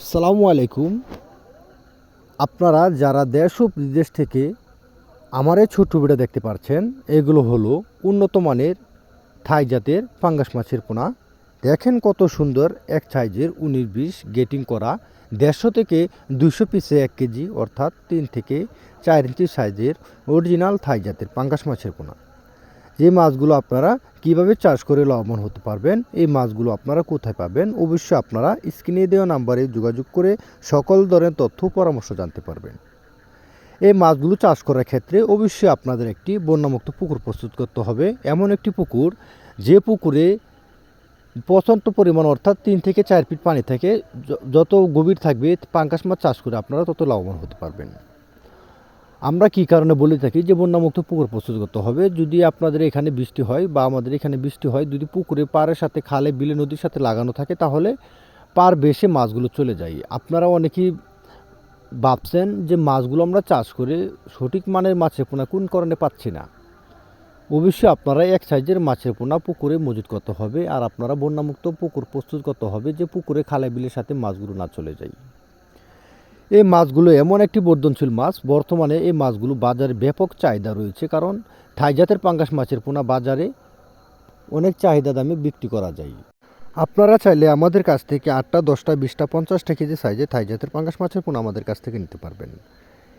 আসসালামু আলাইকুম। আপনারা যারা দেশ ও বিদেশ থেকে আমার এই ভিডিও দেখতে পাচ্ছেন এগুলো হলো উন্নত মানের থাই জাতের পাঙ্গাস মাছের পোনা। দেখেন কত সুন্দর এক সাইজের উনিশ বিশ গেটিং করা দেড়শো থেকে দুশো পিসে এক কেজি, অর্থাৎ তিন থেকে চার ইঞ্চি সাইজের অরিজিনাল থাই জাতের পাঙ্গাস মাছের পোনা। যে মাছগুলো আপনারা কীভাবে চাষ করে লাভবান হতে পারবেন, এই মাছগুলো আপনারা কোথায় পাবেন, অবশ্যই আপনারা স্ক্রিনে দেওয়া নাম্বারে যোগাযোগ করে সকল ধরনের তথ্য পরামর্শ জানতে পারবেন। এই মাছগুলো চাষ করার ক্ষেত্রে অবশ্যই আপনাদের একটি বন্যামুক্ত পুকুর প্রস্তুত করতে হবে। এমন একটি পুকুর, যে পুকুরে প্রচণ্ড পরিমাণ অর্থাৎ তিন থেকে চার ফিট পানি থেকে যত গভীর থাকবে পাঙ্কাশ মাছ চাষ করে আপনারা তত লাভবান হতে পারবেন। আমরা কি কারণে বলে থাকি যে বন্যামুক্ত পুকুর প্রস্তুত করতে হবে? যদি আপনাদের এখানে বৃষ্টি হয় বা আমাদের এখানে বৃষ্টি হয়, যদি পুকুরে পাড়ের সাথে খালে বিলে নদীর সাথে লাগানো থাকে, তাহলে পার বেশে মাছগুলো চলে যায়। আপনারা অনেকেই ভাবছেন যে মাছগুলো আমরা চাষ করে সঠিক মানের মাছের পোনা কোন কারণে পাচ্ছি না। অবশ্যই আপনারা এক সাইজের মাছের পোনা পুকুরে মজুত করতে হবে, আর আপনারা বন্যামুক্ত পুকুর প্রস্তুত করতে হবে যে পুকুরে খালে বিলের সাথে মাছগুলো না চলে যায়। এই মাছগুলো এমন একটি বর্ধনশীল মাছ। বর্তমানে এই মাছগুলো বাজারে ব্যাপক চাহিদা রয়েছে কারণ থাই জাতের পাঙ্গাস মাছের পোনা বাজারে অনেক চাহিদা দামে বিক্রি করা যায়। আপনারা চাইলে আমাদের কাছ থেকে আটটা, দশটা, বিশটা, পঞ্চাশটা কেজি সাইজে থাই জাতের পাঙ্গাস মাছের পোনা আমাদের কাছ থেকে নিতে পারবেন।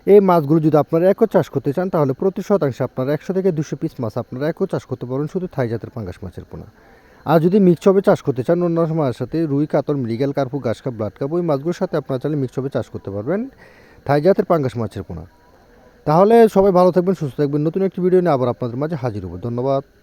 এই মাছগুলো যদি আপনারা একও চাষ করতে চান, তাহলে প্রতি শতাংশে আপনারা একশো থেকে দুশো পিস মাছ আপনারা একও চাষ করতে পারবেন শুধু থাই জাতের পাঙ্গাস মাছের পোনা। আর যদি মিক্স হবে, চাষ করতে চান, অন্য মাছের সাথে রুই, কাতল, মৃগেল, কার্পু গাছ কাপ ব্লাড কাপ ওই মাছগুলোর সাথে আপনারা চাইলে মিক্স চাষ করতে পারবেন। থাই জাতের পাঙ্গাস মাছের পোনা। তাহলে সবাই ভালো থাকবেন, সুস্থ থাকবেন। নতুন একটি ভিডিও নিয়ে আবার আপনাদের মাঝে হাজির হব। ধন্যবাদ।